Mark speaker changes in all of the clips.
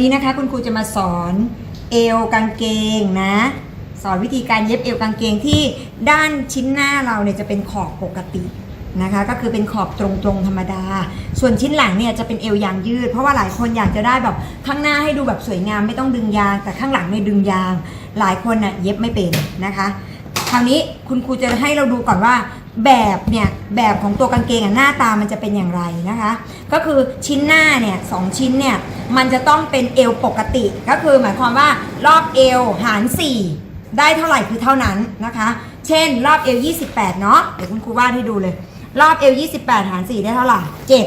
Speaker 1: นี้นะคะคุณครูจะมาสอนเอวกางเกงนะ สอนวิธีการเย็บเอวกางเกงที่ด้านชิ้นหน้าเราเนี่ยจะเป็นขอบปกตินะคะก็คือเป็นขอบตรงๆธรรมดา ส่วนชิ้นหลังเนี่ยจะเป็นเอวยางยืด เพราะว่าหลายคนอยากจะได้แบบข้างหน้าให้ดูแบบสวยงามไม่ต้องดึงยาง แต่ข้างหลังเนี่ดึงยาง หลายคนน่ะเย็บไม่เป็นนะคะ คราวนี้คุณครูจะให้เราดูก่อนว่า แบบเนี่ยแบบของตัวกางเกงอะหน้าตามันจะเป็นอย่างไรนะคะ ก็คือชิ้นหน้าเนี่ยสองชิ้นเนี่ยมันจะต้องเป็นเอวปกติ ก็คือหมายความว่ารอบเอวหาร 4 ได้เท่าไหร่คือเท่านั้นนะคะ เช่น รอบเอว28 เนาะเดี๋ยวคุณครูวาดให้ดูเลย รอบเอว28 หาร 4 ได้เท่าไหร่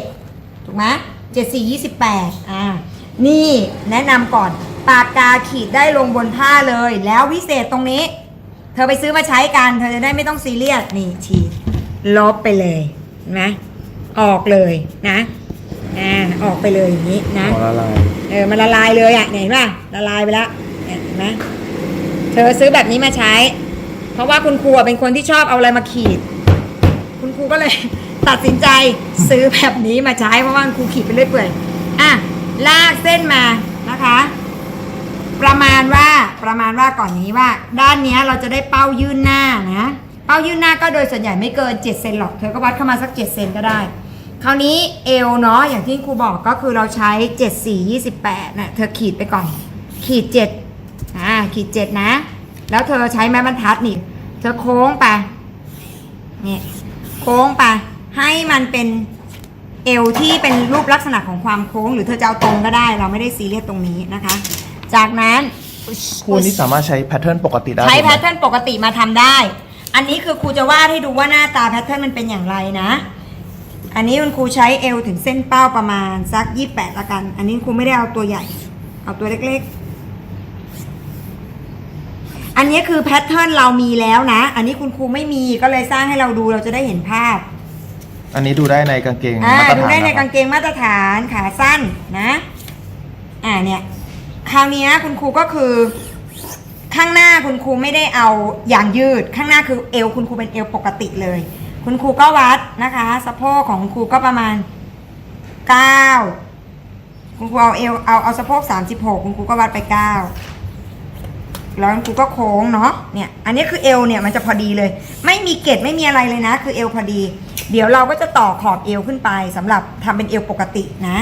Speaker 1: 7ถูกไหม7 4 28อ่านี่แนะนำก่อนปากกาขีดได้ลงบนผ้าเลย แล้ววิเศษตรงนี้ เธอไปซื้อมาใช้กัน เธอจะได้ไม่ต้องซีเรียสนี่ฉีดลบไปเลยเห็นไหมออกเลยนะอ่าออกไปเลยอย่างนี้นะ
Speaker 2: ขอละลาย
Speaker 1: เออมันละลายเลยอะเนี่ยเห็นป่ะละลายไปแล้วเนี่ยเห็นไหมเธอซื้อแบบนี้มาใช้ เพราะว่าคุณครูอะเป็นคนที่ชอบเอาอะไรมาขีด คุณครูก็เลย ตัดสินใจซื้อแบบนี้มาใช้เพราะว่าคุณครูขีดไปเรื่อยเปื่อยอะลากเส้นมานะคะ ประมาณว่าประมาณว่าก่อนนี้ว่า ด้านเนี้ยเราจะได้เป้ายื่นหน้านะ เป้ายื่นหน้าก็โดยส่วนใหญ่ไม่เกิน 7 เซนหรอก เธอก็วัดเข้ามาสัก 7 เซนก็ได้ คราวนี้เอวเนาะอย่างที่ครูบอกก็คือเราใช้ 7 4 28นะเธอขีดไปก่อน ขีด7อ่าขีด 7 นะ แล้วเธอใช้ไม้บรรทัดนี่ เธอโค้งไปนี่โค้งไปให้มันเป็นเอวที่เป็นรูปลักษณะของความโค้ง หรือเธอจะเอาตรงก็ได้ เราไม่ได้ซีเรียสตรงนี้นะคะ จากนั้น
Speaker 2: ครูนี่สามารถใช้แพทเทิร์นปกติได้
Speaker 1: ใช้
Speaker 2: ถูก
Speaker 1: แพ
Speaker 2: ไหม
Speaker 1: ทเทิร์นปกติมาทำได้ อันนี้คือครูจะวาดให้ดูว่าหน้าตาแพทเทิร์นมันเป็นอย่างไรนะ อันนี้คุณครูใช้เอวถึงเส้นเป้าประมาณสัก28ละกัน อันนี้ครูไม่ได้เอาตัวใหญ่ เอาตัวเล็กๆ อันนี้คือแพทเทิร์นเรามีแล้วนะ อันนี้คุณครูไม่มีก็เลยสร้างให้เราดูเราจะได้เห็นภาพ
Speaker 2: อันนี้ดูได้ในกางเกง
Speaker 1: อ่า
Speaker 2: มาตร
Speaker 1: ดู
Speaker 2: ฐาน
Speaker 1: ได้ใน
Speaker 2: นะค
Speaker 1: กา
Speaker 2: รับ
Speaker 1: งเกงมาตรฐานขาสั้นนะ อ่าเนี่ย คราวนี้คุณครูก็คือ ข้างหน้าคุณครูไม่ได้เอาอย่างยืด ข้างหน้าคือเอวคุณครูเป็นเอวปกติเลย คุณครูก็วัดนะคะสะโพกของคุณครูก็ประมาณ9คุณครูเอาเอวเอาเอาสะโพก36คุณครูก็วัดไป9แล้วคุณครูก็โค้งเนาะเนี่ย อันนี้คือเอวเนี่ยมันจะพอดีเลย ไม่มีเกล็ดไม่มีอะไรเลยนะ คือเอวพอดี เดี๋ยวเราก็จะต่อขอบเอวขึ้นไปสำหรับทำเป็นเอวปกตินะ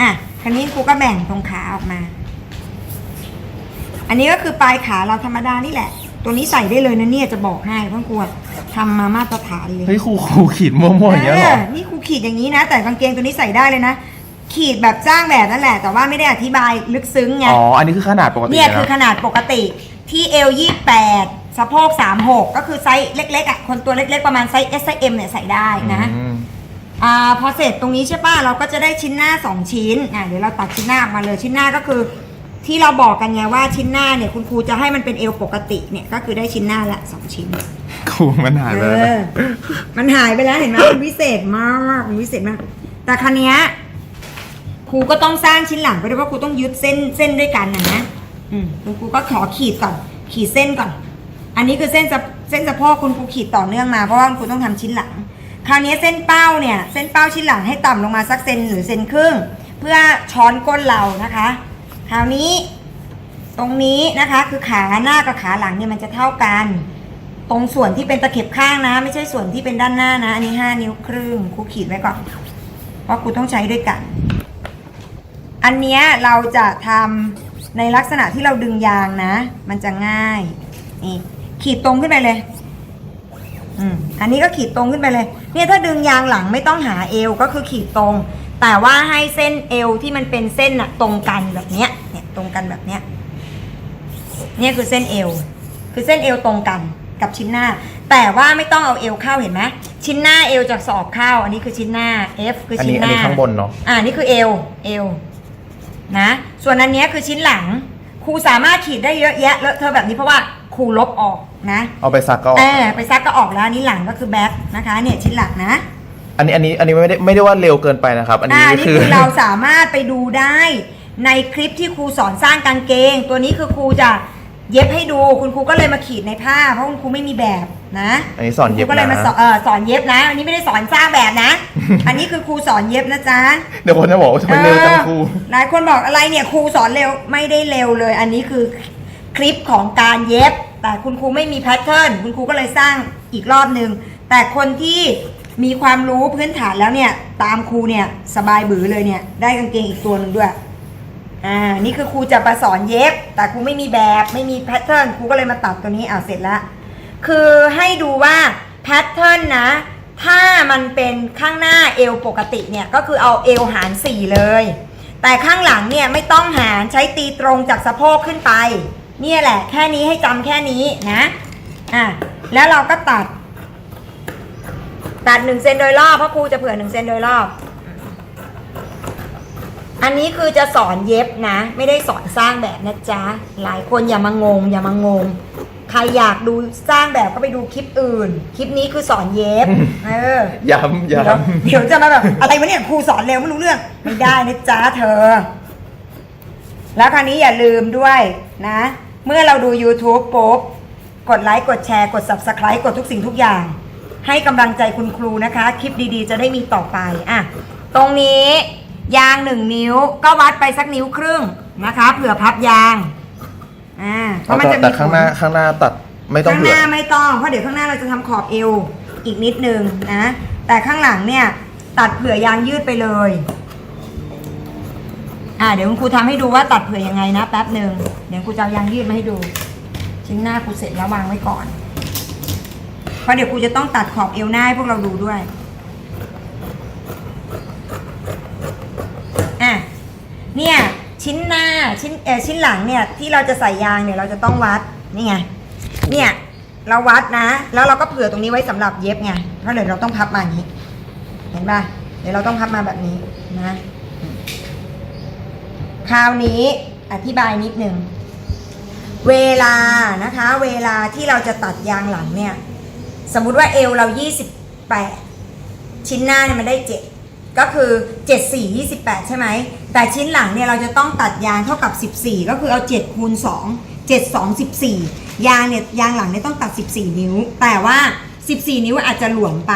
Speaker 1: อะคราวนี้ครูก็แบ่งตรงขาออกมา อันนี้ก็คือปลายขาเราธรรมดานี่แหละ ตัวนี้ใส่ได้เลยนะเนี่ยจะบอกให้เพราะครูอะทำมามาตรฐานเลย
Speaker 2: เฮ้ยครูครูขีดมั่วๆอย่างเงี้ยเหรอ
Speaker 1: เออนี่ครูขีดอย่างนี้นะ แต่กางเกงตัวนี้ใส่ได้เลยนะ ขีดแบบจ้างแบบนั่นแหละ แต่ว่าไม่ได้อธิบายลึกซึ้งไง
Speaker 2: อ๋ออันนี้คือขนาดปกติ
Speaker 1: เนี่ย
Speaker 2: นะ
Speaker 1: คือขนาดปกติที่เอลยี่แปดสะโพกสามหกก็คือไซส์เล็กๆอะคนตัวเล็กๆประมาณไซส์ S ไซส์ M เนี่ยใส่ได้นะ
Speaker 2: อืม
Speaker 1: อ่าพอเสร็จตรงนี้ใช่ป่ะเราก็จะได้ชิ้นหน้า2ชิ้นอะเดี๋ยวเราตัดชิ้นหน้าออกมาเลยชิ้นหน้าก็คือ ที่เราบอกกันไงว่าชิ้นหน้าเนี่ยคุณครูจะให้มันเป็นเอวปกติเนี่ยก็คือได้ชิ้นหน้าละสองชิ้น
Speaker 2: ครูมันหายไป
Speaker 1: เอ
Speaker 2: แล้วนะ
Speaker 1: อ มันหายไปแล้วเห็นไหมมันวิเศษมากมันวิเศษมาก แต่ครั้นี้ยครูก็ต้องสร้างชิ้นหลังไปด้วยว่าครูต้องยึดเส้นเส้นด้วยกันนะนะอืมคุณครูก็ขอขีดก่อน ขีดเส้นก่อน อันนี้คือเส้นสะเส้นสะโพกคุณครูขีดต่อเนื่องมาเพราะว่าคุณครูต้องทำชิ้นหลัง คราวนี้เส้นเป้าเนี่ย เส้นเป้าชิ้นหลังให้ต่ำลงมาสักเซนหรือเซนครึ่ง เพื่อช้อนก้นเรานะคะ คราวนี้ตรงนี้นะคะคือขาหน้ากับขาหลังเนี่ยมันจะเท่ากัน ตรงส่วนที่เป็นตะเข็บข้างนะ ไม่ใช่ส่วนที่เป็นด้านหน้านะ อันนี้5นิ้วครึ่งครูขีดไว้ก่อนเพราะครูต้องใช้ด้วยกัน อันเนี้ยเราจะทำในลักษณะที่เราดึงยางนะ มันจะง่ายนี่ขีดตรงขึ้นไปเลยอืมอันนี้ก็ขีดตรงขึ้นไปเลย เนี่ยถ้าดึงยางหลังไม่ต้องหาเอวก็คือขีดตรง แต่ว่าให้เส้นเอวที่มันเป็นเส้นอะตรงกันแบบเนี้ยเนี่ยตรงกันแบบเนี้ยเนี่ยคือเส้นเอวคือเส้นเอวตรงกันกับชิ้นหน้า แต่ว่าไม่ต้องเอาเอวเข้าเห็นไหมชิ้นหน้าเอวจากศอกเข้า อันนี้คือชิ้นหน้า F คือ
Speaker 2: อัน
Speaker 1: ชิ้
Speaker 2: นี้
Speaker 1: น
Speaker 2: อั
Speaker 1: ห
Speaker 2: น
Speaker 1: น้า
Speaker 2: นี้ข้างบนเนาะ
Speaker 1: อ่านี่คือเอวเอวนะส่วนอันเนี้ยคือชิ้นหลังครูสามารถขีดได้เยอะแยะเลอะเทอะแบบนี้เพราะว่าครูลบออกนะ
Speaker 2: เอาไปซักก็ออก
Speaker 1: เออไปซักก็ออกแล้วอันนี้หลังก็คือแบ็คนะคะเนี่ยชิ้นหลังนะ
Speaker 2: อันนี้อันนี้อันนี้ไม่ได้ไม่ได้ว่าเร็วเกินไปนะครับ อันนี้
Speaker 1: อ่านี่
Speaker 2: คือ
Speaker 1: คือเราสามารถไปดูได้ในคลิปที่ครูสอนสร้างกางเกง ตัวนี้คือครูจะเย็บให้ดูคุณครูก็เลยมาขีดในผ้าเพราะคุณครูไม่มีแบบนะ
Speaker 2: อันนี้สอนเย็บ
Speaker 1: ครูก็เลยมา
Speaker 2: นะ
Speaker 1: สอนเออสอนเย็บนะ อันนี้ไม่ได้สอนสร้างแบบนะ อันนี้คือครูสอนเย็บนะจ๊ะ
Speaker 2: เดี๋ยวคนจะบอกว่าทำไมเร็วจังครู
Speaker 1: เออหลายคนบอกอะไรเนี่ยครูสอนเร็วไม่ได้เร็วเลย อันนี้คือคลิปของการเย็บ แต่คุณครูไม่มีแพทเทิร์นคุณครูก็เลยสร้างอีกรอบหนึ่งแต่คนที่ มีความรู้พื้นฐานแล้วเนี่ย ตามครูเนี่ยสบายบือเลยเนี่ย ได้กางเกงอีกตัวหนึ่งด้วย อ่า นี่คือครูจะมาสอนเย็บ แต่ครูไม่มีแบบไม่มีแพทเทิร์นครูก็เลยมาตัดตัวนี้อ่าเสร็จแล้ว คือให้ดูว่าแพทเทิร์นนะ ถ้ามันเป็นข้างหน้าเอวปกติเนี่ย ก็คือเอาเอวหาร4เลย แต่ข้างหลังเนี่ยไม่ต้องหารใช้ตีตรงจากสะโพกขึ้นไป เนี่ยแหละ แค่นี้ให้จำแค่นี้นะ อะแล้วเราก็ตัด ตัด1เซนโดยรอบเพราะครูจะเผื่อ1เซนโดยรอบ อันนี้คือจะสอนเย็บนะ ไม่ได้สอนสร้างแบบนะจ๊ะ หลายคนอย่ามางง อย่ามางง ใครอยากดูสร้างแบบก็ไปดูคลิปอื่น คลิปนี้คือสอนเย็บ เออ
Speaker 2: ย้ำ
Speaker 1: เดี๋ยว
Speaker 2: ย้
Speaker 1: เดี๋ยวจะมาแบบ อะไรวะเนี่ยครูสอนเร็วไม่รู้เรื่อง ไม่ได้นะจ๊ะเธอ แล้วคราวนี้อย่าลืมด้วยนะ เมื่อเราดู YouTube ปุ๊บ กดไลค์ กดแชร์ กด Subscribe กดทุกสิ่งทุกอย่าง ให้กำลังใจคุณครูนะคะ คลิปดีๆ จะได้มีต่อไปอะตรงนี้ยางหนึ่งนิ้วก็วัดไปสักนิ้วครึ่งนะคะเผื่อพับยางอ่าเพำราะมันจะมี
Speaker 2: แต่ข้างหน้า
Speaker 1: ผล
Speaker 2: ข้างหน้าตัดไม่ต้อง
Speaker 1: ข้าง
Speaker 2: เผื่
Speaker 1: ห
Speaker 2: อ
Speaker 1: น้าไม่ต้องเพราะเดี๋ยวข้างหน้าเราจะทำขอบเอวอีกนิดนึงนะแต่ข้างหลังเนี่ย ตัดเผื่อยางยืดไปเลย อ่าเดี๋ยวคุณครูทำให้ดูว่าตัดเผื่อยังไงนะแป๊บหนึ่งเดี๋ยวครูจะเอายางยืดมาให้ดู ชิ้นหน้าครูเสร็จแล้ววางไว้ก่อน เพราะเดี๋ยวครูจะต้องตัดขอบเอวหน้าให้พวกเราดูด้วยอะเนี่ยชิ้นหน้าชิ้นเออชิ้นหลังเนี่ยที่เราจะใส่ยางเนี่ยเราจะต้องวัดนี่ไงเนี่ยเราวัดนะ แล้วเราก็เผื่อตรงนี้ไว้สำหรับเย็บไงเพราะเดี๋ยวเราต้องพับมาอย่างนี้ เห็นป่ะเดี๋ยวเราต้องพับมาแบบนี้นะคราวนี้อธิบายนิดนึงเวลานะคะ เวลาที่เราจะตัดยางหลังเนี่ย สมมุติว่าเอวเรา28 ชิ้นหน้าเนี่ยมันได้7ก็คือ7 4 28 ใช่ไหม แต่ชิ้นหลังเนี่ยเราจะต้องตัดยางเท่ากับ 14 ก็คือเอา7คูณ2 7 2 14 ยางเนี่ยยางหลังเนี่ยต้องตัด 14 นิ้ว แต่ว่า 14 นิ้วอาจจะหลวมไป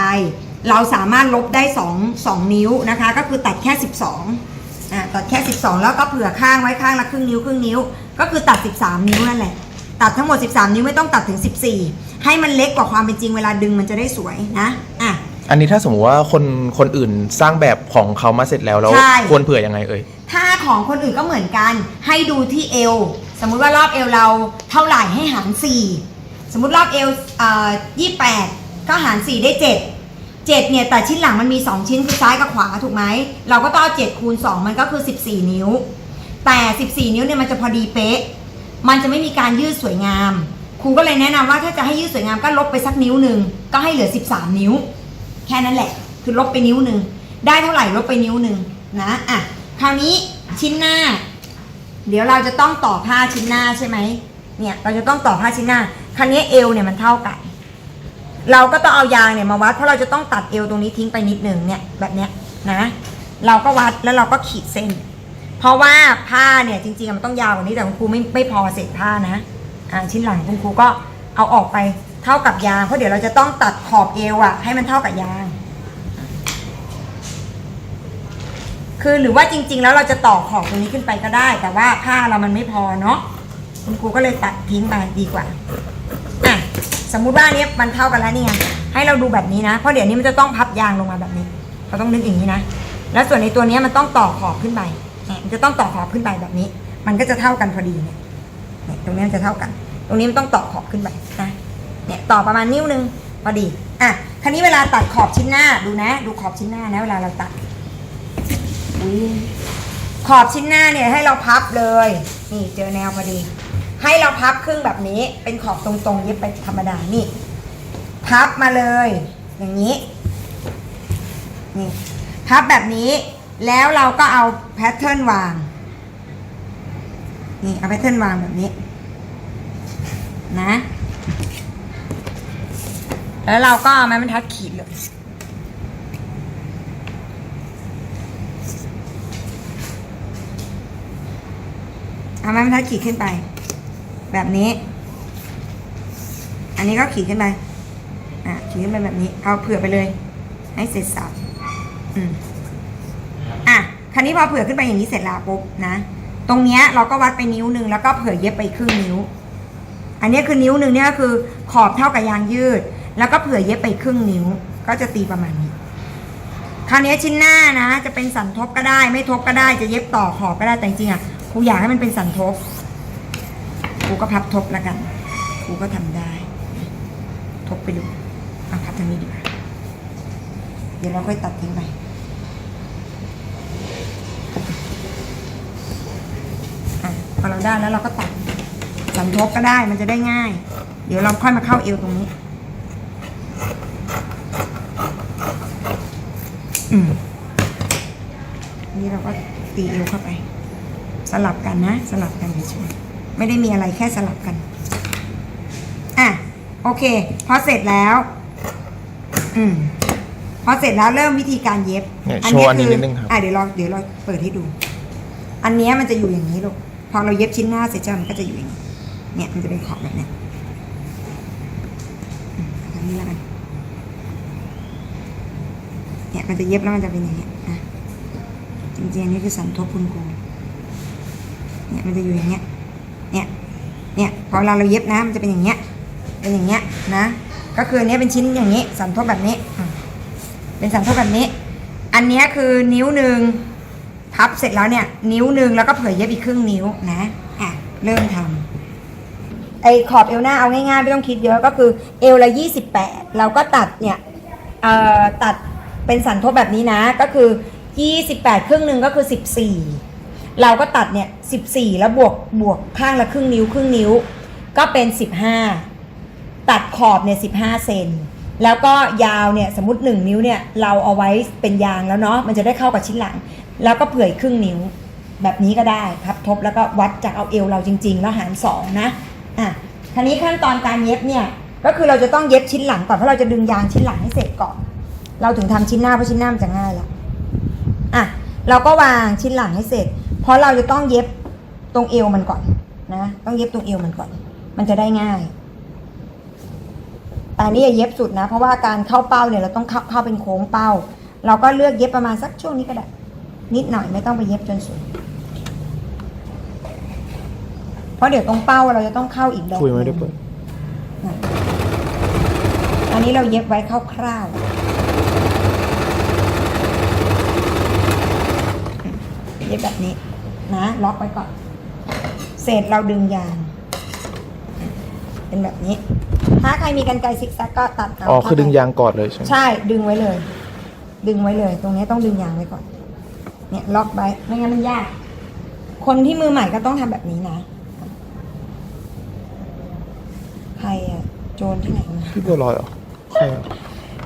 Speaker 1: เราสามารถลบได้ 2 2 นิ้วนะคะ ก็คือตัดแค่ 12อ่าตัดแค่ 12 แล้วก็เผื่อข้างไว้ข้างละครึ่งนิ้วครึ่งนิ้ว ก็คือตัด 13 นิ้วนั่นแหละตัดทั้งหมด 13 นิ้วไม่ต้องตัดถึง 14 ให้มันเล็กกว่าความเป็นจริงเวลาดึงมันจะได้สวยนะอะ
Speaker 2: อันนี้ถ้าสมมติว่าคนคนอื่นสร้างแบบของเขามาเสร็จแล้วแล้ว
Speaker 1: ใช่
Speaker 2: ควรเผื่อยังไงเอ่ย
Speaker 1: ถ้าของคนอื่นก็เหมือนกัน ให้ดูที่เอว สมมุติว่ารอบเอวเราเท่าไหร่ให้หาร 4 สมมุติรอบเอวเอ่อ28ก็หาร 4 ได้ 7 7 เนี่ย แต่ชิ้นหลังมันมี 2 ชิ้นคือซ้ายกับขวาถูกไหม เราก็ต้องเอา7คูณ 2 มันก็คือ 14 นิ้ว แต่ 14 นิ้วเนี่ยมันจะพอดีเป๊ะ มันจะไม่มีการยืดสวยงาม ครูก็เลยแนะนำว่าถ้าจะให้ยืดสวยงามก็ลบไปสักนิ้วหนึ่งก็ให้เหลือ 13 นิ้ว แค่นั้นแหละ คือลบไปนิ้วหนึ่งได้เท่าไหร่ลบไปนิ้วหนึ่งนะอะคราวนี้ชิ้นหน้า เดี๋ยวเราจะต้องต่อผ้าชิ้นหน้าใช่ไหมเนี่ยเราจะต้องต่อผ้าชิ้นหน้าคราวนี้เอวเนี่ยมันเท่ากัน เราก็ต้องเอายางเนี่ยมาวัดเพราะเราจะต้องตัดเอวตรงนี้ทิ้งไปนิดหนึ่งเนี่ยแบบเนี้ยนะเราก็วัดแล้วเราก็ขีดเส้น เพราะว่าผ้าเนี่ยจริงๆมันต้องยาวกว่านี้แต่คุณครูไม่ไม่พอเศษผ้านะ อ่าชิ้นหลังคุณครูก็เอาออกไปเท่ากับยาง เพราะเดี๋ยวเราจะต้องตัดขอบเอวอะให้มันเท่ากับยาง คือหรือว่าจริง ๆ แล้วเราจะต่อขอบตรงนี้ขึ้นไปก็ได้ แต่ว่าผ้าเรามันไม่พอเนาะคุณครูก็เลยตัดทิ้งไปดีกว่าอะสมมุติว่าเนี้ยมันเท่ากันแล้วนี่ไงให้เราดูแบบนี้นะ เพราะเดี๋ยวนี้มันจะต้องพับยางลงมาแบบนี้ เราต้องนึกอย่างนี้นะ แล้วส่วนในตัวนี้มันต้องต่อขอบขึ้นไป มันจะต้องต่อขอบขึ้นไปแบบนี้ มันก็จะเท่ากันพอดีเนี่ย ตรงนี้มันจะเท่ากัน ตรงนี้มันต้องต่อขอบขึ้นไปนะเนี่ยต่อประมาณนิ้วนึงพอดีอะคราวนี้เวลาตัดขอบชิ้นหน้าดูนะ ดูขอบชิ้นหน้านะเวลาเราตัดขอบชิ้นหน้าเนี่ยให้เราพับเลย นี่เจอแนวพอดี ให้เราพับครึ่งแบบนี้ เป็นขอบตรงๆเย็บไปธรรมดานี่ พับมาเลย อย่างนี้นี่พับแบบนี้แล้วเราก็เอาแพทเทิร์นวาง นี่เอาแพทเทิร์นวางแบบนี้ นะ แล้วเราก็ไม้บรรทัดขีดเลยเอาไม้บรรทัดขีดขึ้นไป แบบนี้ อันนี้ก็ขีดขึ้นไป อะขีดขึ้นไปแบบนี้ เอาเผื่อไปเลย ให้เสร็จสับอืมอะ คราวนี้พอเผื่อขึ้นไปอย่างนี้เสร็จแล้วปุ๊บนะ ตรงเนี้ยเราก็วัดไปนิ้วหนึ่งแล้วก็เผื่อเย็บไปครึ่งนิ้ว อันนี้คือนิ้วหนึ่งเนี่ยก็คือขอบเท่ากับยางยืด แล้วก็เผื่อเย็บไปครึ่งนิ้ว ก็จะตีประมาณนี้ คราวนี้ชิ้นหน้านะ จะเป็นสันทบก็ได้ ไม่ทบก็ได้จะเย็บต่อขอบก็ได้แต่จริงอะครูอยากให้มันเป็นสันทบครูก็พับทบแล้วกันครูก็ทำได้ ทบไปดูเอาพับทางนี้ดีกว่าเดี๋ยวเราค่อยตัดทิ้งไป อะ พอเราได้แล้วเราก็ตัดสันทบก็ได้มันจะได้ง่าย เดี๋ยวเราค่อยมาเข้าเอวตรงนี้ อืมนี่เราก็ตีเอวเข้าไป สลับกันนะ สลับกันเฉยๆไม่ได้มีอะไรแค่สลับกัน อะ โอเค พอเสร็จแล้ว อืมพอเสร็จแล้วเริ่มวิธีการเย็บ
Speaker 2: เนี่ยโชว์อันนี้นิดนึงครับ
Speaker 1: อะเดี๋ยวเราเดี๋ยวเราเปิดให้ดู อันเนี้ยมันจะอยู่อย่างนี้ลูก พอเราเย็บชิ้นหน้าเสร็จจ้ามันก็จะอยู่อย่างนี้เนี่ยมันจะเป็นขอบแบบเนี้ยทางนี้แล้วกันเนี่ยมันจะเย็บแล้วมันจะเป็นอย่างเงี้นะจริงๆอันนี้คือสันทบคุณครูเนี่ยมันจะอยู่อย่างเงี้ยเนี่ยเนี่ยพอเวลาเราเย็บนะมันจะเป็นอย่างเงี้ยเป็นอย่างเงี้ยนะ ก็คืออันนี้เป็นชิ้นอย่างนี้ สันทบแบบนี้ เป็นสันทบแบบนี้ อันนี้คือนิ้วหนึ่ง พับเสร็จแล้วเนี่ย นิ้วหนึ่งแล้วก็เผื่อเย็บอีกครึ่งนิ้วนะอะเริ่มทำไอ้ขอบเอวหน้าเอาง่ายๆไม่ต้องคิดเยอะก็คือเอวละ 28 เราก็ตัดเนี่ยเอ่อตัดเป็นสันทบแบบนี้นะก็คือ 28 ครึ่งหนึ่งก็คือ 14 เราก็ตัดเนี่ย 14 แล้วบวกบวกข้างละครึ่งนิ้วครึ่งนิ้ว ก็เป็น 15 ตัดขอบเนี่ย 15 เซนแล้วก็ยาวเนี่ยสมมติ 1 นิ้วเนี่ยเราเอาไว้เป็นยางแล้วเนาะมันจะได้เข้ากับชิ้นหลัง แล้วก็เผื่ออีกครึ่งนิ้ว แบบนี้ก็ได้พับทบแล้วก็วัดจากเอาเอวเราจริง ๆ แล้วหารสองนะอะคราวนี้ขั้นตอนการเย็บเนี่ยก็คือเราจะต้องเย็บชิ้นหลังก่อนเพราะเราจะดึงยางชิ้นหลังให้เสร็จก่อน เราถึงทำชิ้นหน้าเพราะชิ้นหน้ามันจะง่ายแล้วอะเราก็วางชิ้นหลังให้เสร็จ เพราะเราจะต้องเย็บตรงเอวมันก่อนนะต้องเย็บตรงเอวมันก่อน มันจะได้ง่ายแต่นนี่อย่าเย็บสุดนะ เพราะว่าการเข้าเป้าเนี่ยเราต้องเข้าเข้าเป็นโค้งเป้า เราก็เลือกเย็บประมาณสักช่วงนี้ก็ได้ นิดหน่อยไม่ต้องไปเย็บจนสุด เพราะเดี๋ยวตรงเป้าเราจะต้องเข้าอีกดอก
Speaker 2: คุยไม่
Speaker 1: ห
Speaker 2: ได้
Speaker 1: นึ่ง
Speaker 2: เปิด
Speaker 1: น่ะอันนี้เราเย็บไว้คร่าวๆเย็บแบบนี้นะล็อกไว้ก่อน เสร็จเราดึงยางเป็นแบบนี้ ถ้าใครมีกันไกรซิกแซกก็ตัดเอา
Speaker 2: อ๋อคือดึงยางก่อนเลยใช่ไหม
Speaker 1: ใช่ ดึงไว้เลย ดึงไว้เลย ตรงนี้ต้องดึงยางไว้ก่อน เนี่ยล็อกไว้ไม่งั้นมันยาก คนที่มือใหม่ก็ต้องทำแบบนี้นะ ใครอะโจรที่ไหนมา
Speaker 2: พี่บัวลอยเหรอใช่เหรอ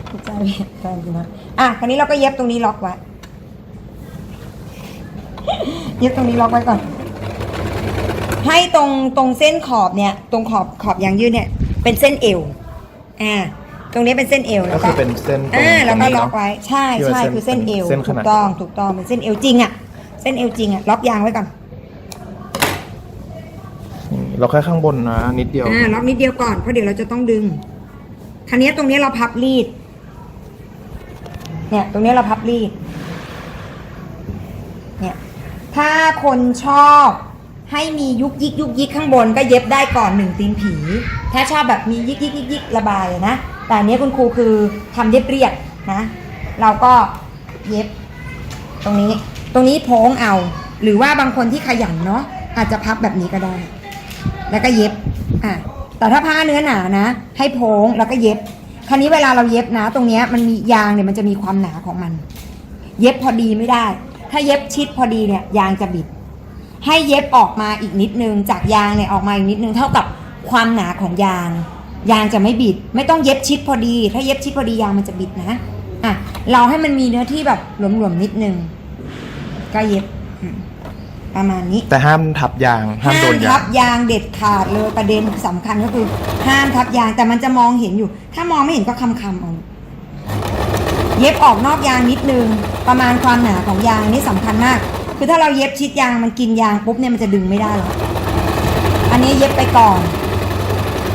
Speaker 1: ถูกใจแฟนกูนะอะคราวนี้เราก็เย็บตรงนี้ล็อกไว้ เย็บตรงนี้ล็อกไว้ก่อน ให้ตรงตรงเส้นขอบเนี่ย ตรงขอบขอบยางยืดเนี่ย เป็นเส้นเอว อ่า ตรงนี้เป็นเส้นเอว
Speaker 2: ก็
Speaker 1: แล้ว
Speaker 2: คื
Speaker 1: ก็
Speaker 2: อเป็นเส้นตรง
Speaker 1: อ่าแล้วก็
Speaker 2: ตรงนี้
Speaker 1: ล็อก
Speaker 2: เนาะ
Speaker 1: ไว้ใช่
Speaker 2: ที่ว่า
Speaker 1: ใช่
Speaker 2: เส้น
Speaker 1: คือเส้นเอว
Speaker 2: เส้นข
Speaker 1: ถู
Speaker 2: นาด
Speaker 1: กต้องถูกต้องเป็นเส้นเอวจริงอะเส้นเอวจริงอะล็อกยางไว้ก่อน
Speaker 2: นี่เราแค่ข้างบนนะนิดเดียว
Speaker 1: อ่าล็อกนิดเดียวก่อนเพราะเดี๋ยวเราจะต้องดึงคราวนี้ตรงนี้เราพับรีด เนี่ย ตรงนี้เราพับรีด เนี่ย ถ้าคนชอบให้มียุกยิกยุกยิกข้างบนก็เย็บได้ก่อนหนึ่งตีนผี ถ้าชอบแบบมียิกยิกยิกยิกระบายอะนะ แต่อันนี้คุณครูคือทำเย็บเรียบนะ เราก็เย็บตรงนี้ ตรงนี้โพ้งเอา หรือว่าบางคนที่ขยันเนาะอาจจะพับแบบนี้ก็ได้ แล้วก็เย็บอะแต่ถ้าผ้าเนื้อหนานะ ให้โพ้งแล้วก็เย็บ คราวนี้เวลาเราเย็บนะ ตรงนี้มันมียางเนี่ยมันจะมีความหนาของมัน เย็บพอดีไม่ได้ ถ้าเย็บชิดพอดีเนี่ยยางจะบิด ให้เย็บออกมาอีกนิดนึง จากยางเนี่ยออกมาอีกนิดนึงเท่ากับความหนาของยาง ยางจะไม่บิด ไม่ต้องเย็บชิดพอดี ถ้าเย็บชิดพอดียางมันจะบิดนะ อะ เราให้มันมีเนื้อที่แบบหลวมๆนิดนึง ก็เย็บอืมประมาณนี้
Speaker 2: แต่ห้ามทับยาง ห้ามโดนยา
Speaker 1: ทั
Speaker 2: ง
Speaker 1: บยางเด็ดขาดเลยประเด็นสำคัญก็คือ ห้ามทับยางแต่มันจะมองเห็นอยู่ ถ้ามองไม่เห็นก็คำคำๆเอาเย็บออกนอกยางนิดนึง ประมาณความหนาของยางนี่สำคัญมาก คือถ้าเราเย็บชิดยางมันกินยางปุ๊บเนี่ยมันจะดึงไม่ได้หรอกอันนี้เย็บไปก่อน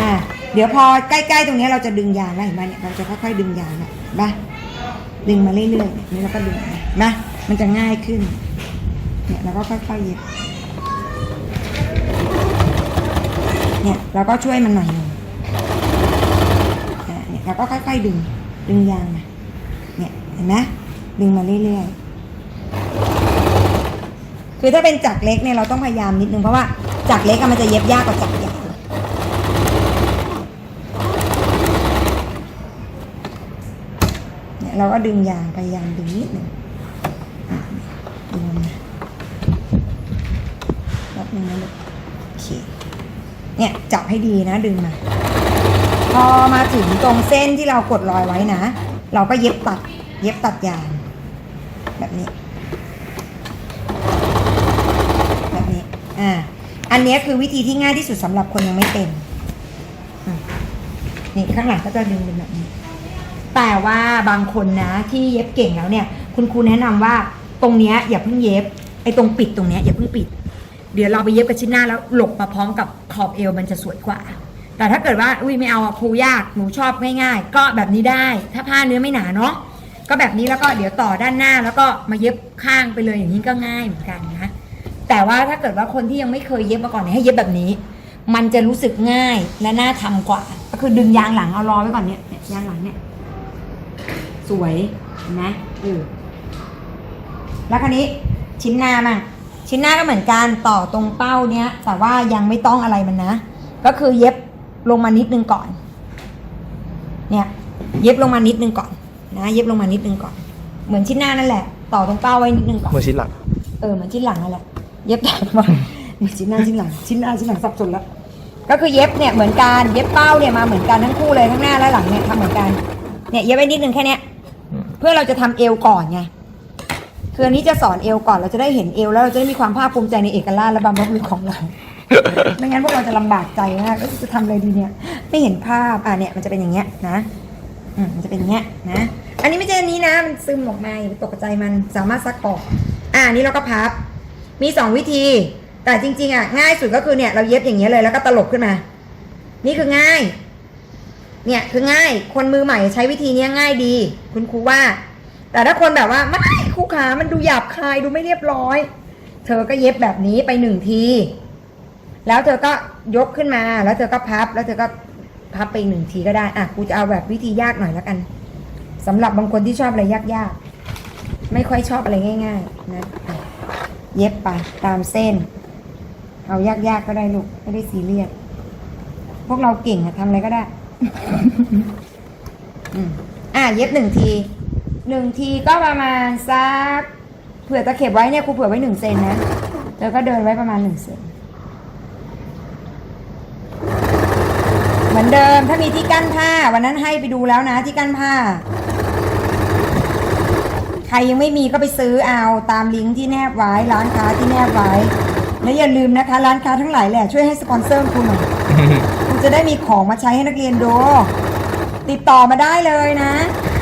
Speaker 1: อะ เดี๋ยวพอใกล้ๆตรงนี้เราจะดึงยางแล้วเห็นไหมเนี่ยเราจะค่อยๆดึงยางนี่ยเห็นปะดึงมาเรื่อยๆเนี่ยเราก็ดึงไปนะมันจะง่ายขึ้น เนี่ยเราก็ค่อยๆเย็บเนี่ยเราก็ช่วยมันหน่อยหนึ่งเนี่ยเราก็ค่อยๆดึง ดึงยางมาเนี่ยเห็นไหมดึงมาเรื่อยๆ คือถ้าเป็นจักรเล็กเนี่ยเราต้องพยายามนิดนึงเพราะว่าจักรเล็กอะมันจะเย็บยากกว่าจักรใหญ่ เราก็ดึงยางพยายามดึงนิดหนึ่งดึงมาแป๊บนึงนะลูกโอเคเนี่ยจับให้ดีนะดึงมาพอมาถึงตรงเส้นที่เรากดรอยไว้นะ เราก็เย็บตัดเย็บตัดยาง แบบนี้ แบบนี้อ่าอันนี้คือวิธีที่ง่ายที่สุดสำหรับคนยังไม่เป็นอืมนี่ข้างหลังก็จะดึงเป็นแบบนี้ แต่ว่าบางคนนะที่เย็บเก่งแล้วเนี่ย คุณครูแนะนำว่าตรงเนี้ยอย่าเพิ่งเย็บไอ้ตรงปิดตรงเนี้ยอย่าเพิ่งปิด เดี๋ยวเราไปเย็บกับชิ้นหน้าแล้วหลบมาพร้อมกับขอบเอวมันจะสวยกว่า แต่ถ้าเกิดว่าอุ้ยไม่เอาครูยากหนูชอบง่ายๆ ก็แบบนี้ได้ ถ้าผ้าเนื้อไม่หนาเนาะก็แบบนี้แล้วก็เดี๋ยวต่อด้านหน้าแล้วก็มาเย็บข้างไปเลยอย่างนี้ก็ง่ายเหมือนกันนะแต่ว่าถ้าเกิดว่าคนที่ยังไม่เคยเย็บมาก่อนให้เย็บแบบนี้ มันจะรู้สึกง่ายและน่าทำกว่า ก็คือดึงยางหลังเอารอไว้ก่อนเนี่ยยางหลังเนี่ย สวยเห็นไหมเออแล้วคราวนี้ชิ้นหน้ามั่งชิ้นหน้าก็เหมือนกันต่อตรงเป้าเนี้ย แต่ว่ายังไม่ต้องอะไรมันนะ ก็คือเย็บลงมานิดนึงก่อน เนี่ย เย็บลงมานิดนึงก่อนนะ เย็บลงมานิดนึงก่อน เหมือนชิ้นหน้านั่นแหละ ต่อตรงเป้าไว้นิดนึงก่อน
Speaker 2: เมื่อชิ้นหลัง
Speaker 1: เออ เหมือนชิ้นหลังนั่นแหละ เย็บต่อมาเหมือนชิ้นหน้าชิ้นหลัง ชิ้นหน้าชิ้นหลังสับสนแล้ว ก็คือเย็บเนี่ยเหมือนกัน เย็บเป้าเนี่ยมาเหมือนกันทั้งคู่เลยทั้งหน้าและหลังเนี่ยทำเหมือนกัน เนี่ยเย็บไว้นิดนึงแค่เนี้ย
Speaker 2: อืม
Speaker 1: เพื่อเราจะทำเอวก่อนไงคืออันนี้จะสอนเอวก่อนเราจะได้เห็นเอวแล้วเราจะได้มีความภาคภูมิใจในเอกลักษณ์และบำรุงของเราไม่งั้นพวกเราจะลำบากใจมากจะทำอะไรดีเนี่ยไม่เห็นภาพอะเนี่ยมันจะเป็นอย่างเงี้ยนะอืมมันจะเป็นอย่างเงี้ยนะ อันนี้ไม่ใช่อันนี้นะมันซึมออกมาอย่าไปตกใจมันสามารถซักออกอ่านี่เราก็พับ มีสองวิธี แต่จริง ๆ อะ ง่ายสุดก็คือเนี่ยเราเย็บอย่างเงี้ยเลยแล้วก็ตลบขึ้นมา นี่คือง่าย เนี่ยคือง่ายคนมือใหม่ใช้วิธีนี้ง่ายดี คุณครูว่า แต่ถ้าคนแบบว่าไม่ครูขามันดูหยาบคายดูไม่เรียบร้อย เธอก็เย็บแบบนี้ไปหนึ่งที แล้วเธอก็ยกขึ้นมาแล้วเธอก็พับ แล้วเธอก็พับไปหนึ่งทีก็ได้อะครูจะเอาแบบวิธียากหน่อยแล้วกันสำหรับบางคนที่ชอบอะไรยากๆ ไม่ค่อยชอบอะไรง่าย ๆ นะ เย็บไปตามเส้น เอายากๆก็ได้ลูกไม่ได้ซีเรียสพวกเราเก่งอะทำอะไรก็ได้ อะเย็บหนึ่งทีหนึ่งทีก็ประมาณสักเผื่อตะเข็บไว้เนี่ยครูเผื่อไว้หนึ่งเซนนะ แล้วก็เดินไว้ประมาณหนึ่งเซนเหมือนเดิมถ้ามีที่กั้นผ้า วันนั้นให้ไปดูแล้วนะที่กั้นผ้า ใครยังไม่มีก็ไปซื้อเอาตามลิงก์ที่แนบไว้ร้านค้าที่แนบไว้และอย่าลืมนะคะ ร้านค้าทั้งหลายแหละช่วยให้สปอนเซอร์คุณหน่อย จะได้มีของมาใช้ให้นักเรียนดู ติดต่อมาได้เลยนะ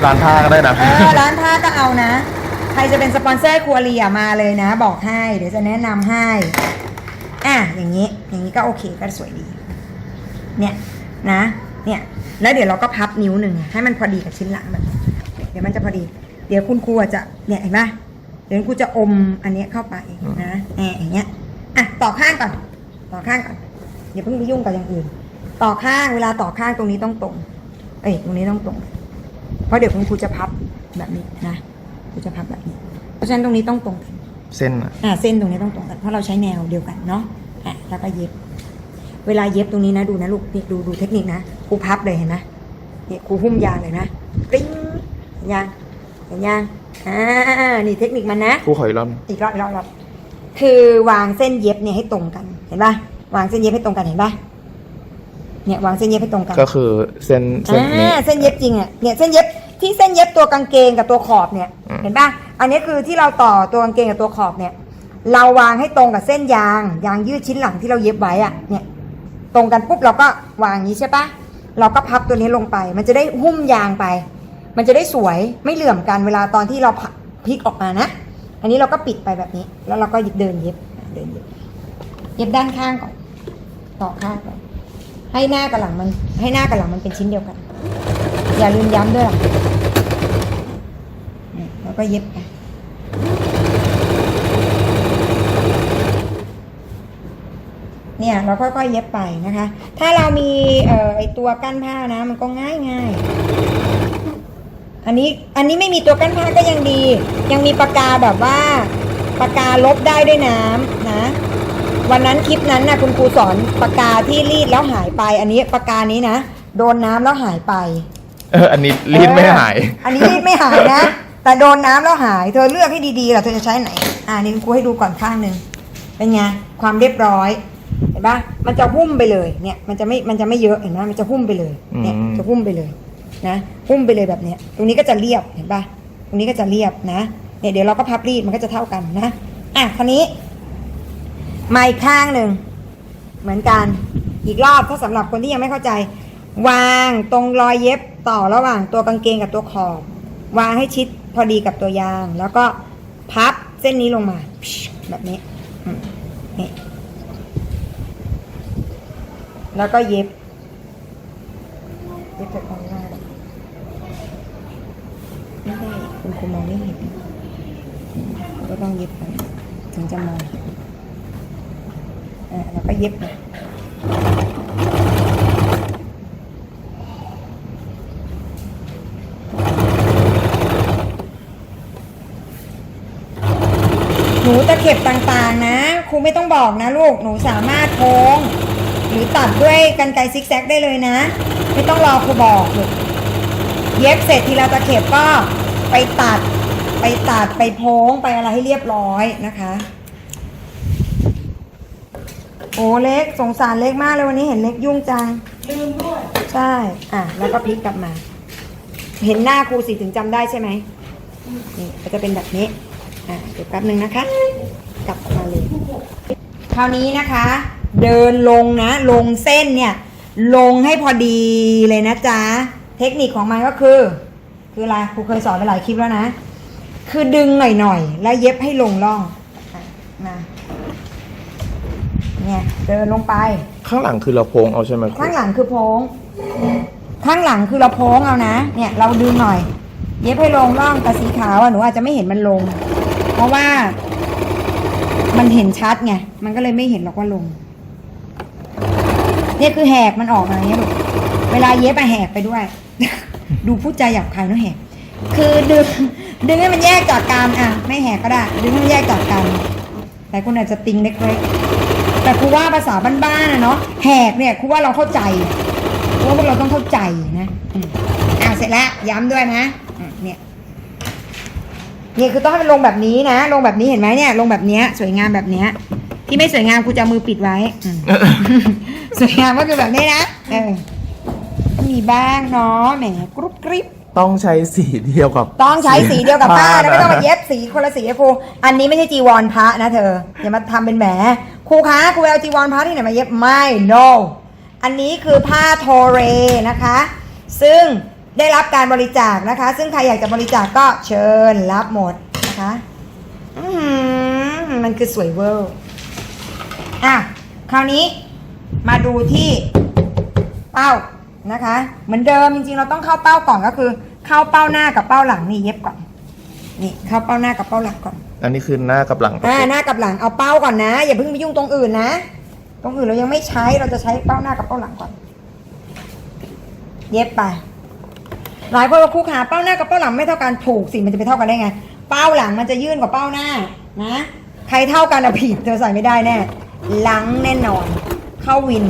Speaker 2: ร้านผ้าก็ได้นะ
Speaker 1: เออร้านผ้าก็เอานะ ใครจะเป็นสปอนเซอร์ครัวเรียมาเลยนะ บอกให้เดี๋ยวจะแนะนำให้ อะอย่างนี้ อย่างนี้ก็โอเคก็สวยดี เนี่ยนะ เนี่ยแล้วเดี๋ยวเราก็พับนิ้วหนึ่งให้มันพอดีกับชิ้นหลังแบบนี้เดี๋ยวมันจะพอดี เดี๋ยวคุณครูอะจะเนี่ยเห็นไหมเดี๋ยวคุณครูจะอมอันเนี้ยเข้าไปนะแอบอย่างเงี้ยอะต่อข้างก่อน ต่อข้างก่อนอย่าเพิ่งไปยุ่งกับอย่างอื่น ต่อข้างเวลาต่อข้างตรงนี้ต้องตรง เอ้ยตรงนี้ต้องตรง เพราะเดี๋ยวคุณครูจะพับแบบนี้นะครูจะพับแบบนี้ เพราะฉะนั้นตรงนี้ต้องตรงกัน
Speaker 2: เส้นอะ
Speaker 1: อ่าเส้นตรงนี้ต้องตรงกันเพราะเราใช้แนวเดียวกันเนาะอะแล้วก็เย็บ เวลาเย็บตรงนี้นะดูนะลูกนี่ดูดูเทคนิคนะครูพับเลยเห็นไหมเนี่ยครูหุ้มยางเลยนะปิ้งเห็นยังเห็นยังอ่านี่เทคนิคมันนะ
Speaker 2: ครูขออีกรอบ
Speaker 1: อีกรอบอีกรอบอีกรอบคือวางเส้นเย็บเนี่ยให้ตรงกันเห็นปะวางเส้นเย็บให้ตรงกันเห็นปะ เนี่ยวางเส้นเย็บให้ตรงกัน
Speaker 2: ก็คือเส้นเส้นนี้
Speaker 1: อ่าเส้นเย็บจริงอะเนี่ยเส้นเย็บที่เส้นเย็บตัวกางเกงกับตัวขอบเนี่ย
Speaker 2: อืม
Speaker 1: เห็นปะอันนี้คือที่เราต่อตัวกางเกงกับตัวขอบเนี่ย เราวางให้ตรงกับเส้นยางยางยืดชิ้นหลังที่เราเย็บไว้อะเนี่ย ตรงกันปุ๊บเราก็วางอย่างนี้ใช่ปะเราก็พับตัวนี้ลงไป มันจะได้หุ้มยางไป มันจะได้สวยไม่เหลื่อมกันเวลาตอนที่เราพับพลิกออกมานะ อันนี้เราก็ปิดไปแบบนี้ แล้วเราก็เดินเย็บเดินเย็บ เย็บด้านข้างก่อน ต่อข้างไป ให้หน้ากับหลังมันให้หน้ากับหลังมันเป็นชิ้นเดียวกัน อย่าลืมย้ำด้วยล่ะอืมแล้วก็เย็บไปเนี่ยเราค่อยๆเย็บไปนะคะ ถ้าเรามีเอ่อไอตัวกั้นผ้านะมันก็ง่ายง่ายอันนี้อันนี้ไม่มีตัวกั้นผ้าก็ยังดี ยังมีปากกาแบบว่าปากกาลบได้ด้วยน้ำนะ วันนั้นคลิปนั้นนะคุณครูสอนปากกาที่รีดแล้วหายไป อันนี้ปากกานี้นะโดนน้ำแล้วหายไป
Speaker 2: เอออันนี้รีดไม่หาย
Speaker 1: เอออันนี้รีดไม่หายนะ แต่โดนน้ำแล้วหาย เธอเลือกให้ดีๆล่ะเธอจะใช้ไหน อ่านี่คุณครูให้ดูก่อนข้างหนึ่งเป็นไงความเรียบร้อยเห็นปะมันจะหุ้มไปเลยเนี่ยมันจะไม่มันจะไม่เยอะเห็นไหมมันจะหุ้มไปเลยเนี่ย
Speaker 2: อืม
Speaker 1: จะหุ้มไปเลยนะหุ้มไปเลยแบบเนี้ยตรงนี้ก็จะเรียบเห็นปะตรงนี้ก็จะเรียบนะเนี่ยเดี๋ยวเราก็พับรีดมันก็จะเท่ากันนะอะคราวนี้ มาอีกข้างหนึ่ง เหมือนกัน อีกรอบถ้าสำหรับคนที่ยังไม่เข้าใจ วางตรงรอยเย็บต่อระหว่างตัวกางเกงกับตัวขอบ วางให้ชิดพอดีกับตัวยาง แล้วก็พับเส้นนี้ลงมา แบบนี้นี่แล้วก็เย็บ เย็บจากตรงหน้าไม่ได้คุณครูมองไม่เห็นก็ต้องเย็บไปถึงจะมอง แล้วก็เย็บไปหนูตะเข็บต่างๆนะครูไม่ต้องบอกนะลูกหนูสามารถโค้งหรือตัดด้วยกันไกรซิกแซกได้เลยนะ ไม่ต้องรอครูบอกลูกเย็บเสร็จทีละตะเข็บก็ไปตัดไปตัดไปโพ้งไปอะไรให้เรียบร้อยนะคะ โอ้เล็กสงสารเล็กมากเลยวันนี้เห็นเล็กยุ่งจัง
Speaker 3: ลืมด้วย
Speaker 1: ใช่ อะ แล้วก็พลิกกลับมา เห็นหน้าครูสิถึงจำได้ใช่ไหมนี่ก็จะเป็นแบบนี้ อะเดี๋ยวแป๊บนึงนะคะ กลับมาเลย คราวนี้นะคะ เดินลงนะ ลงเส้นเนี่ย ลงให้พอดีเลยนะจ๊ะ เทคนิคของมันก็คือ คืออะไรครูเคยสอนไปหลายคลิปแล้วนะ คือดึงหน่อยๆ แล้วเย็บให้ลงร่องมา เนี่ยเดินลงไป
Speaker 2: ข้างหลังคือเราโพงเอาใช่ไหมครู
Speaker 1: ข้างหลังคือโพ้ง ข้างหลังคือเราโพ้งเอานะ เนี่ยเราดึงหน่อย เย็บให้ลงร่องแต่สีขาวอะหนูอาจจะไม่เห็นมันลง เพราะว่า มันเห็นชัดไง มันก็เลยไม่เห็นหรอกว่าลง เนี่ยคือแหกมันออกมาอย่างเงี้ยลูก เวลาเย็บอะแหกไปด้วย ดูพูดใจาหยาบคายเนอะแหก คือดึง ดึงให้มันแยกจากกันอะไม่แหกก็ได้ ดึงให้มันแยกจากกัน แต่คนอาจจะติงเล็กๆ แต่ครูว่าภาษาบ้านๆนะเนาะแหกเนี่ยครูว่าเราเข้าใจครูว่าพวกเราต้องเข้าใจนะอืมอะเสร็จแล้วย้ำด้วยนะอืมเนี่ยเนี่ยคือต้องให้มันลงแบบนี้นะ ลงแบบนี้เห็นไหมเนี่ย ลงแบบเนี้ย สวยงามแบบเนี้ย ที่ไม่สวยงามครูจะเอามือปิดไว้อืมสวยงามก็คือแบบนี้นะเออมีบ้างเนาะแหมกรุบกริบ
Speaker 2: ต้องใช้สีเดียวกับ
Speaker 1: ต้องใช้สีเดียวกับผ้านะไม่ต้องมาะเย็บสีคนละสีนะครูอันนี้ไม่ใช่จีวรพระนะเธออย่ามาทำเป็นแหม ครูคะครูเอาจีวรพระที่ไหนมาเย็บไม่ no อันนี้คือผ้าโทเรนะคะ ซึ่งได้รับการบริจาคนะคะ ซึ่งใครอยากจะบริจาคก็เชิญรับหมดนะคะมันคือสวยเวอร์อะคราวนี้มาดูที่เป้านะคะ เหมือนเดิมจริงๆเราต้องเข้าเป้าก่อนก็คือ เข้าเป้าหน้ากับเป้าหลังนี่เย็บก่อนนี่เข้าเป้าหน้ากับเป้าหลังก่อน
Speaker 2: อันนี้คือหน้ากับหลัง
Speaker 1: อ่าหน้ากับหลังเอาเป้าก่อนนะ อย่าเพิ่งไปยุ่งตรงอื่นนะตรงอื่นเรายังไม่ใช้เราจะใช้เป้าหน้ากับเป้าหลังก่อน เย็บไปหลายคนว่าครูขาเป้าหน้ากับเป้าหลังไม่เท่ากันถูกสิมันจะไปเท่ากันได้ไง เป้าหลังมันจะยื่นกว่าเป้าหน้านะใครเท่ากันอะผิดเธอใส่ไม่ได้แน่หลังแน่นอน เข้าวิน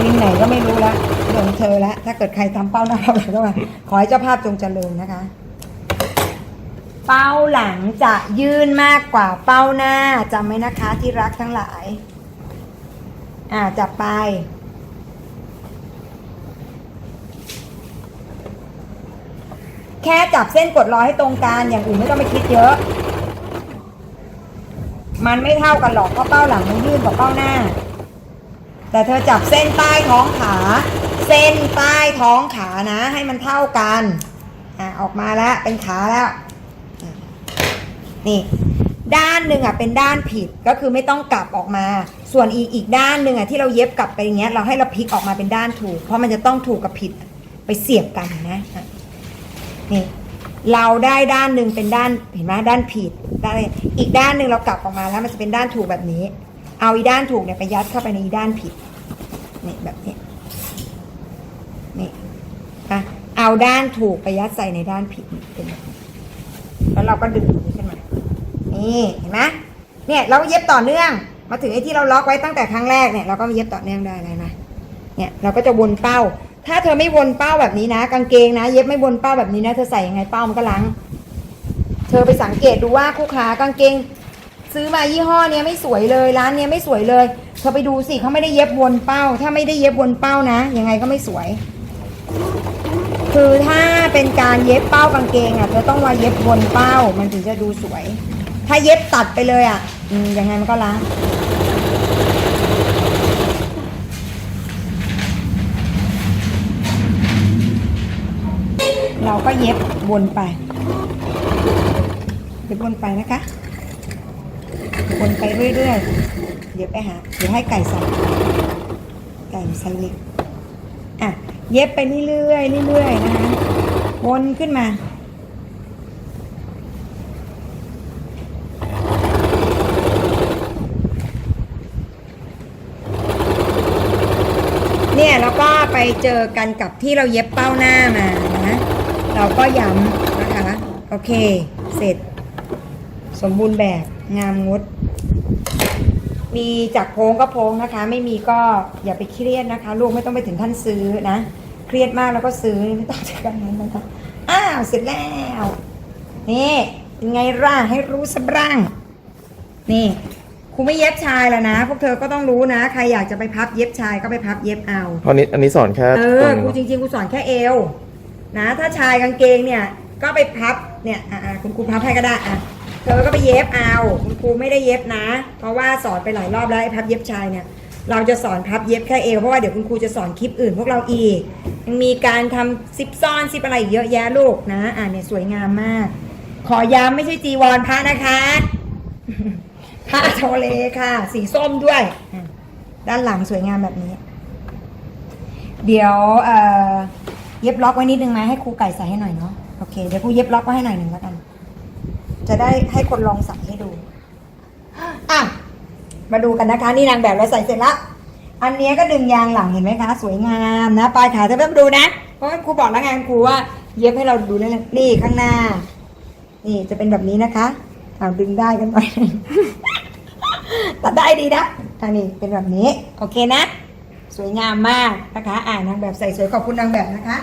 Speaker 1: วินไหนก็ไม่รู้ละเรื่องของเธอละถ้าเกิดใครทำเป้าหน้าเป้าหลังก็มาขอให้เจ้าภาพจงเจริญนะคะ เป้าหลังจะยื่นมากกว่าเป้าหน้าจำไว้นะคะที่รักทั้งหลาย อ่าจับไป แค่จับเส้นกดร้อยให้ตรงกันอย่างอื่นไม่ต้องไปคิดเยอะ มันไม่เท่ากันหรอกเพราะเป้าหลังมันยื่นกว่าเป้าหน้า แต่เธอจับเส้นใต้ท้องขา เส้นใต้ท้องขานะ ให้มันเท่ากัน อะออกมาแล้วเป็นขาแล้ว นี่ ด้านหนึ่งอะเป็นด้านผิดก็คือไม่ต้องกลับออกมา ส่วนอีกอีกด้านหนึ่งอะที่เราเย็บกลับไปอย่างเงี้ย เราให้เราพลิกออกมาเป็นด้านถูก เพราะมันจะต้องถูกกับผิดไปเสียบกันนะนี่เราได้ด้านหนึ่งเป็นด้านเห็นไหมด้านผิดด้านอีกด้านหนึ่งเรากลับออกมาแล้วมันจะเป็นด้านถูกแบบนี้ เอาอีด้านถูกเนี่ยไปยัดเข้าไปในอีด้านผิดนี่แบบนี้นี่อะเอาด้านถูกไปยัดใส่ในด้านผิดเป็นแบบนี้แล้วเราก็ดึง นี่เห็นไหมเนี่ยเราก็เย็บต่อเนื่อง มาถึงไอ้ที่เราล็อกไว้ตั้งแต่ครั้งแรกเนี่ยเราก็เย็บต่อเนื่องได้เลยนะเนี่ยเราก็จะวนเป้า ถ้าเธอไม่วนเป้าแบบนี้นะ กางเกงนะ เย็บไม่วนเป้าแบบนี้นะเธอใส่ยังไงเป้ามันก็ลัง เธอไปสังเกตดูว่าคู่ค้ากางเกง ซื้อมายี่ห้อเนี้ยไม่สวยเลยร้านเนี้ยไม่สวยเลยเธอไปดูสิเขาไม่ได้เย็บวนเป้า ถ้าไม่ได้เย็บวนเป้านะยังไงก็ไม่สวย คือถ้าเป็นการเย็บเป้ากางเกงอะเธอต้องมาเย็บวนเป้ามันถึงจะดูสวย ถ้าเย็บตัดไปเลยอะอยังไงมันก็ล้างเราก็เย็บวนไป เย็บวนไปนะคะ วนไปเรื่อยๆ เดี๋ยวไปหา เดี๋ยวให้ไก่ใส่ไก่ไซส์เล็ก อะ เย็บไปเรื่อยๆ เรื่อยๆ นะคะ วนขึ้นมา เนี่ยแล้วก็ ไปเจอกันกับที่เราเย็บเป้าหน้ามานะเราก็ย้ำนะคะโอเค เสร็จ สมบูรณ์แบบงามงด มีจากโพงก็โพงนะคะ ไม่มีก็อย่าไปเครียดนะคะ ลูกไม่ต้องไปถึงขั้นซื้อนะ เครียดมากแล้วก็ซื้อไม่ต้องถึงขั้นนั้นนะคะอ้าวเสร็จแล้วนี่เป็นไงร่าให้รู้สักบ้างนี่ ครูไม่เย็บชายแล้วนะ พวกเธอก็ต้องรู้นะ ใครอยากจะไปพับเย็บชายก็ไปพับเย็บเอา
Speaker 2: เพราะนี้อันนี้สอนแค่
Speaker 1: เอ
Speaker 2: ตร
Speaker 1: องครูจริงๆครูสอนแค่เอวนะ ถ้าชายกางเกงเนี่ย ก็ไปพับเนี่ยอ่าคุณครูพับให้ก็ได้อะเธอก็ไปเย็บเอา คุณครูไม่ได้เย็บนะ เพราะว่าสอนไปหลายรอบแล้วไอ้พับเย็บชายเนี่ย เราจะสอนพับเย็บแค่เอวเพราะว่าเดี๋ยวคุณครูจะสอนคลิปอื่น พวกเราอีกยังมีการทำซิปซ่อนซิปอะไรอีกเยอะแยะลูกนะ อ่าเนี่ยสวยงามมาก ขอย้ำไม่ใช่จีวรพระนะคะ ผ้าโทเลค่ะ สีส้มด้วย ด้านหลังสวยงามแบบนี้ เดี๋ยวเเย็บล็อกไว้นิดนึงไหมให้ครูไก่ใส่ให้หน่อยเนาะโอเคเดี๋ยวครูเย็บล็อกไว้ให้หน่อยหนึ่งแล้วกัน จะได้ให้คนลองใส่ให้ดูอะมาดูกันนะคะ นี่นางแบบเราใส่เสร็จละอันนี้ก็ดึงยางหลังเห็นไหมคะ สวยงามนะปลายขาจะไม่มดูนะเพราะว่าครูบอกแล้วไงครูว่าเย็บให้เราดูเลยนี่ข้างหน้า นี่จะเป็นแบบนี้นะคะเอาดึงได้กันหน่อย ตัดได้ดีนะทางนี้เป็นแบบนี้ โอเคนะ สวยงามมากนะคะ อ่านางแบบใส่สวยขอบคุณนางแบบนะคะ